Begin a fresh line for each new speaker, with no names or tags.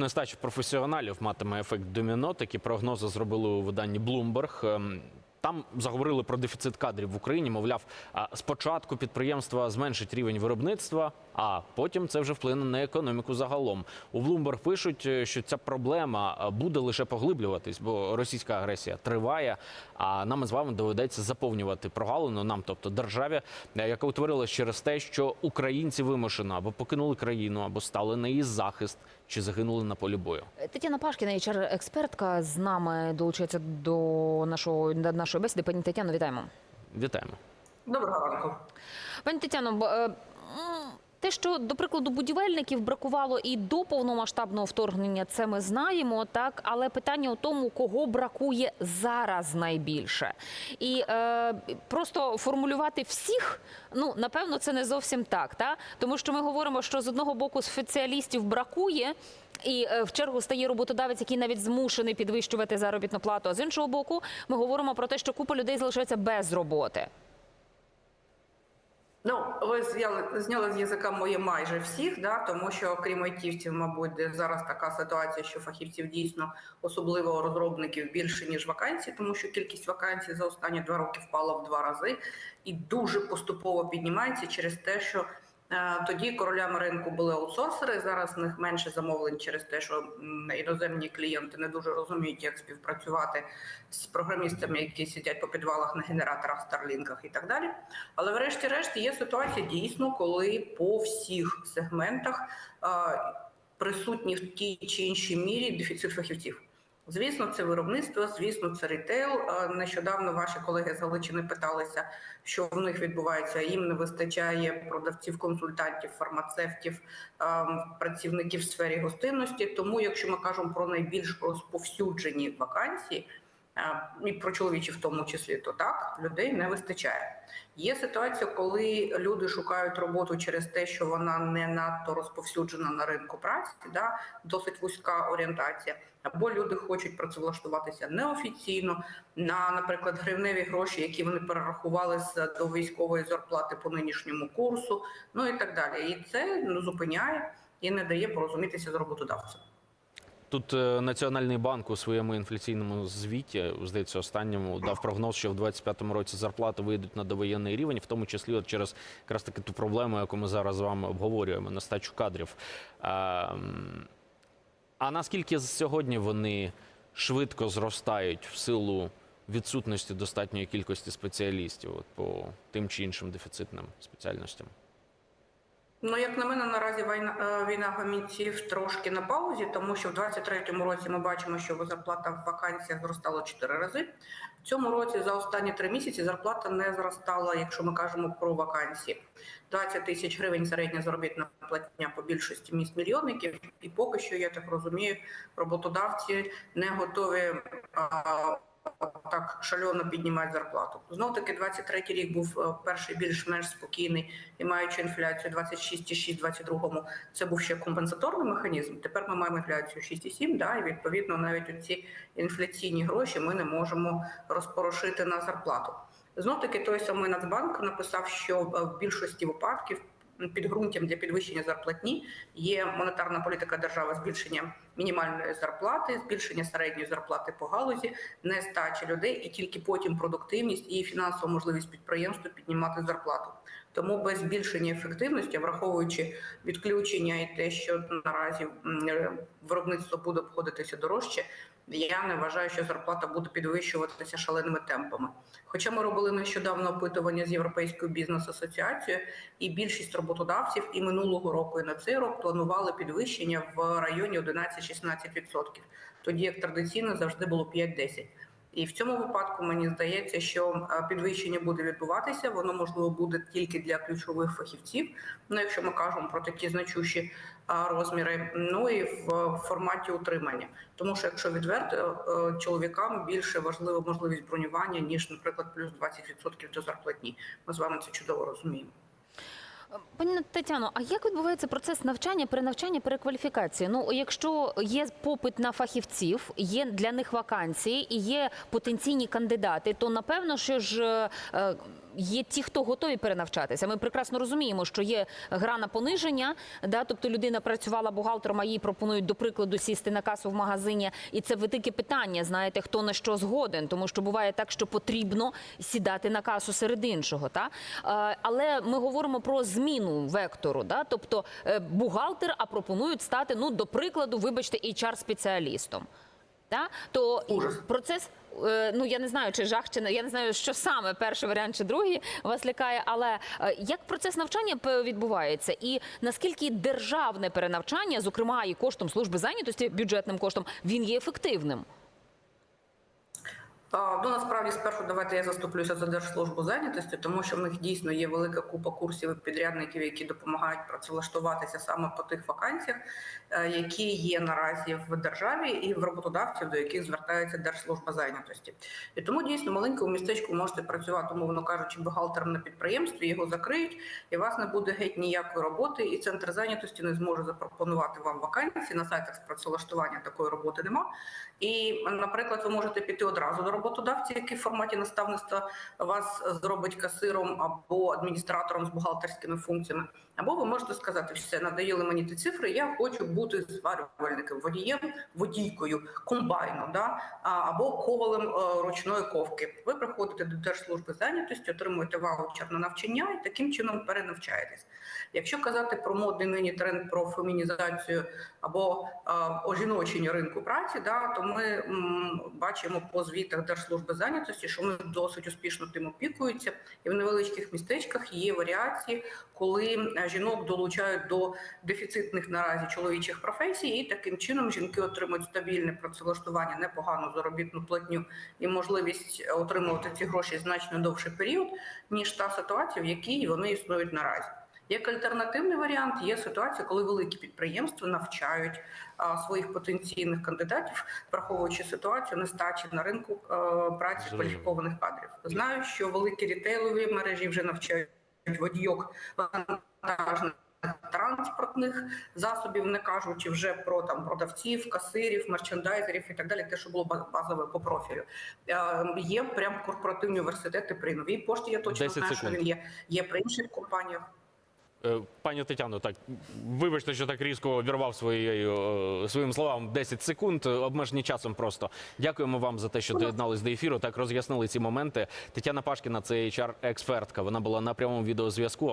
нестача професіоналів матиме ефект доміно. Такі прогнози зробили у виданні Bloomberg. Ем, Там заговорили про дефіцит кадрів в Україні. Мовляв, спочатку підприємства зменшить рівень виробництва, а потім це вже вплине на економіку загалом. У Bloomberg пишуть, е, що ця проблема буде лише поглиблюватись, бо російська агресія триває. А нам з вами доведеться заповнювати прогалину нам, тобто державі, е, яка утворилась через те, що українці вимушено або покинули країну, або стали на її захист, чи загинули на полі бою.
Тетяна Пашкіна, HR-експертка, з нами долучається до нашого до нашої бесіди. Пані Тетяно, вітаємо.
Вітаємо.
Доброго ранку.
Пані Тетяно, е, те, що до прикладу будівельників бракувало і до повномасштабного вторгнення, це ми знаємо, так але питання у тому, кого бракує зараз найбільше, і е, просто формулювати всіх, ну напевно, це не зовсім так, та тому що ми говоримо, що з одного боку спеціалістів бракує. І е, в чергу стає роботодавець, який навіть змушений підвищувати заробітну плату. А з іншого боку, ми говоримо про те, що купа людей залишається без роботи.
Ну, ви зняли, зняли з язика моє майже всіх, да, тому що окрім айтівців, мабуть, зараз така ситуація, що фахівців дійсно, особливо розробників, більше ніж вакансій, тому що кількість вакансій за останні два роки впала в два рази і дуже поступово піднімається через те, що тоді королями ринку були аутсорсери. Зараз в них менше замовлень через те, що іноземні клієнти не дуже розуміють, як співпрацювати з програмістами, які сидять по підвалах на генераторах, старлінках і так далі. Але врешті-решт є ситуація дійсно, коли по всіх сегментах присутні в тій чи іншій мірі дефіцит фахівців. Звісно, це виробництво, звісно, це ритейл. Нещодавно ваші колеги з Галичини питалися, що в них відбувається. Їм не вистачає продавців, консультантів, фармацевтів, працівників в сфері гостинності. Тому, якщо ми кажемо про найбільш розповсюджені вакансії, і про чоловічі в тому числі, то так людей не вистачає. Є ситуація, коли люди шукають роботу через те, що вона не надто розповсюджена на ринку праці, да, досить вузька орієнтація, або люди хочуть працевлаштуватися неофіційно на, наприклад, гривневі гроші, які вони перерахували з до військової зарплати по нинішньому курсу, ну і так далі. І це ну, зупиняє і не дає порозумітися з роботодавцем.
Тут е, Національний банк у своєму інфляційному звіті, здається, останньому дав прогноз, що в 2025 році зарплати вийдуть на довоєнний рівень, в тому числі от через якраз таки ту проблему, яку ми зараз з вами обговорюємо, нестачу кадрів. А, а наскільки сьогодні вони швидко зростають в силу відсутності достатньої кількості спеціалістів от, по тим чи іншим дефіцитним спеціальностям?
Ну, як на мене, наразі війна, е, війна гамінців трошки на паузі, тому що в 23-му році ми бачимо, що зарплата в вакансіях зростала 4 рази. В цьому році за останні 3 місяці зарплата не зростала, якщо ми кажемо про вакансії. 20 тисяч гривень середня заробітна платня по більшості міст мільйонників, і поки що, я так розумію, роботодавці не готові а, так шальоно піднімати зарплату. Знов таки 23 рік був е, перший більш-менш спокійний і маючи інфляцію 26,6 в 22-му, це був ще компенсаторний механізм. Тепер ми маємо інфляцію 6,7, да, і відповідно навіть ці інфляційні гроші ми не можемо розпорошити на зарплату. Знов таки той самий Нацбанк написав, що е, в більшості випадків підґрунтям для підвищення зарплатні є монетарна політика держави, збільшення мінімальної зарплати, збільшення середньої зарплати по галузі, нестача людей, і тільки потім продуктивність і фінансова можливість підприємства піднімати зарплату. Тому без збільшення ефективності, враховуючи відключення і те, що наразі виробництво буде обходитися дорожче, я не вважаю, що зарплата буде підвищуватися шаленими темпами. Хоча ми робили нещодавно опитування з Європейською бізнес-асоціацією, і більшість роботодавців і минулого року, і на цей рок планували підвищення в районі 11-16%, тоді як традиційно завжди було 5-10%. І в цьому випадку мені здається, що е, підвищення буде відбуватися. Воно можливо буде тільки для ключових фахівців. Ну, якщо ми кажемо про такі значущі е, розміри, ну і в форматі утримання. Тому що якщо відверто е, чоловікам більше важлива можливість бронювання ніж, наприклад, плюс 20% до зарплатні. Ми з вами це чудово розуміємо.
Пані Тетяно, а як відбувається процес навчання, перенавчання, перекваліфікації? Ну, якщо є попит на фахівців, є для них вакансії і є потенційні кандидати, то напевно, що ж е, є ті, хто готові перенавчатися. Ми прекрасно розуміємо, що є гра на пониження, да, тобто людина працювала бухгалтером, а їй пропонують, до прикладу, сісти на касу в магазині. І це велике питання, знаєте, хто на що згоден, тому що буває так, що потрібно сідати на касу серед іншого. Та? Але ми говоримо про зміну вектору, да? тобто е, бухгалтер, а пропонують стати, ну, до прикладу, вибачте, HR-спеціалістом. Та? То
Ужас.
процес, е, ну я не знаю, чи жах, чи не я не знаю, що саме перший варіант чи другий вас лякає. Але е, як процес навчання відбувається, і наскільки державне перенавчання, зокрема і коштом служби зайнятості, бюджетним коштом, він є ефективним?
Ну, насправді, спершу давайте я заступлюся за Держслужбу зайнятості, тому що в них дійсно є велика купа курсів і підрядників, які допомагають працевлаштуватися саме по тих вакансіях, е, які є наразі в державі і в роботодавців, до яких звертається Держслужба зайнятості. І тому дійсно маленькому містечку можете працювати, умовно кажучи, бухгалтером на підприємстві, його закриють, і у вас не буде геть ніякої роботи, і центр зайнятості не зможе запропонувати вам вакансії. На сайтах з працевлаштування такої роботи нема. І, наприклад, ви можете піти одразу до роботодавця, який в форматі наставництва вас зробить касиром або адміністратором з бухгалтерськими функціями. Або ви можете сказати, що все надоїли мені ті цифри. Я хочу бути зварювальником, водієм, водійкою, комбайном, да або ковалем е, ручної ковки. Ви приходите до держслужби зайнятості, отримуєте ваучер на навчання і таким чином перенавчаєтесь. Якщо казати про модний нині тренд про фемінізацію або е, ожіночення ринку праці, да, то ми м, бачимо по звітах Держслужби зайнятості, що вони досить успішно тим опікуються, і в невеличких містечках є варіації, коли е, жінок долучають до дефіцитних наразі чоловічих професій, і таким чином жінки отримують стабільне працевлаштування, непогану заробітну платню і можливість е, отримувати ці гроші значно довший період, ніж та ситуація, в якій вони існують наразі. Як альтернативний варіант, є ситуація, коли великі підприємства навчають а, своїх потенційних кандидатів, враховуючи ситуацію нестачі на ринку праці
Зрозуміло.
кваліфікованих кадрів. Знаю, що великі рітейлові мережі вже навчають водійок вантажних транспортних засобів, не кажучи вже про там продавців, касирів, мерчендайзерів і так далі, те, що було баз- базове по профілю. Е, Є прям корпоративні університети при новій пошті. Я точно
10
знаю, що він є. Є при інших компаніях.
Е, Пані Тетяно, так вибачте, що так різко обірвав своєю е, своїм словам 10 секунд. е, Обмежені часом просто дякуємо вам за те, що доєднались до ефіру. Так роз'яснили ці моменти. Тетяна Пашкіна, це HR-експертка. Вона була на прямому відеозв'язку.